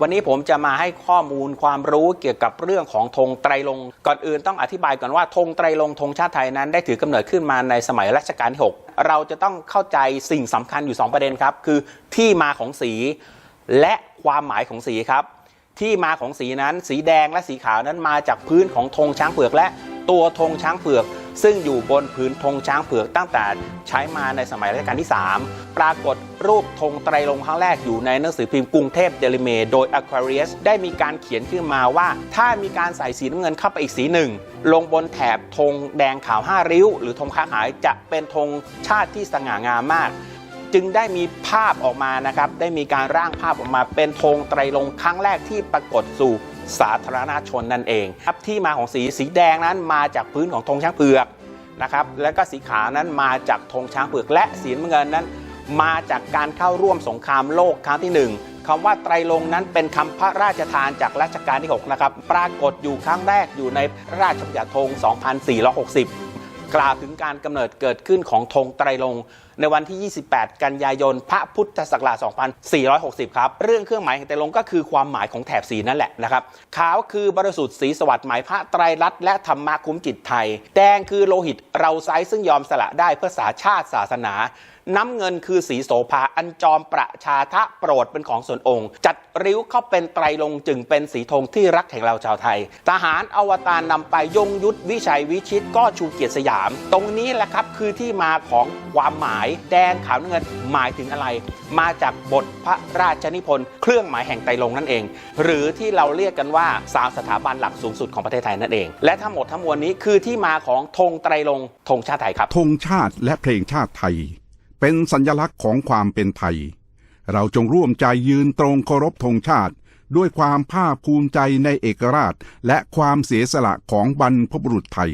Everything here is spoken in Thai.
วันนี้ผมจะมาให้ข้อมูลความรู้เกี่ยวกับเรื่องของธงไตรรงก่อนอื่นต้องอธิบายก่อนว่าธงไตรรงธงชาติไทยนั้นได้ถือกำเนิดขึ้นมาในสมัยรัชกาลที่ 6 เราจะต้องเข้าใจสิ่งสำคัญอยู่ 2 ประเด็นครับ คือที่มาของสี และความหมายของสีครับ ที่มาของสีนั้น สีแดงและสีขาวนั้นมาจากพื้นของธงช้างเผือกและตัวธงช้างเผือก ซึ่งอยู่บนพื้นธงช้างเผือกตั้งแต่ใช้มาในสมัยรัชกาลที่ 3 ปรากฏรูปธงไตรลงครั้งแรกอยู่ในหนังสือพิมพ์กรุงเทพเดลิเมโดย Aquarius ได้มีการเขียนขึ้นมาว่า ถ้ามีการใส่สีน้ำเงินเข้าไปอีกสีหนึ่ง ลงบนแถบธงแดงขาวห้าริ้ว หรือธงค้าขายจะเป็นธงชาติที่สง่างามมาก จึงได้มีภาพออกมานะครับ ได้มีการร่างภาพออกมาเป็นธงไตรรงค์ครั้งแรกที่ปรากฏสู่สาธารณชนนั่นเองครับที่มาของสีสีแดงนั้นมาจากพื้นของธงช้างเผือกนะครับแล้วก็สีขาวนั้นมาจากธงช้างเผือกและสีน้ำเงินนั้น มาจากการเข้าร่วมสงครามโลกครั้งที่หนึ่งคำว่าไตรรงค์นั้นเป็นคำพระราชทานจากรัชกาลที่6นะครับปรากฏอยู่ครั้งแรกอยู่ในราชบัญญัติธง 2460 กล่าวถึงการกำเนิดเกิดขึ้นของธงไตรรงค์ในวันที่ 28 กันยายน พระพุทธศักราช 2460 ครับ เรื่องเครื่องหมายแห่งไตรรงก็คือความหมายของแถบสีนั่นแหละนะครับ ขาวคือบริสุทธิ์สีสวัสดิ์หมายพระไตรลัตน์และธรรมะคุ้มจิตไทย แดงคือโลหิตเราไซซึ่งยอมสละได้เพื่อสาชาติศาสนา น้ำเงินคือสีโสภาอันจอมประชาทะโปรดเป็นของส่วนองค์ จัดริ้วเข้าเป็นไตรลงจึงเป็นสีธงที่รักแห่งเราชาวไทย ทหารอวตารนำไปยงยุทธวิชัยวิชิตก็ชูเกียรติสยาม ตรงนี้แหละครับคือที่มาของความหมายแดงขาวน้ำเงินหมายถึงอะไร มาจากบทพระราชนิพนธ์เครื่องหมายแห่งไตรลงนั่นเอง หรือที่เราเรียกกันว่าสามสถาบันหลักสูงสุดของประเทศไทยนั่นเอง และทั้งหมดทั้งมวลนี้คือที่มาของธงไตรลงธงชาติไทยครับธงชาติและเพลงชาติไทย เป็นสัญลักษณ์ของความเป็นไทย เราจงร่วมใจยืนตรงเคารพธงชาติด้วยความภาคภูมิใจในเอกราช และความเสียสละของบรรพบุรุษไทย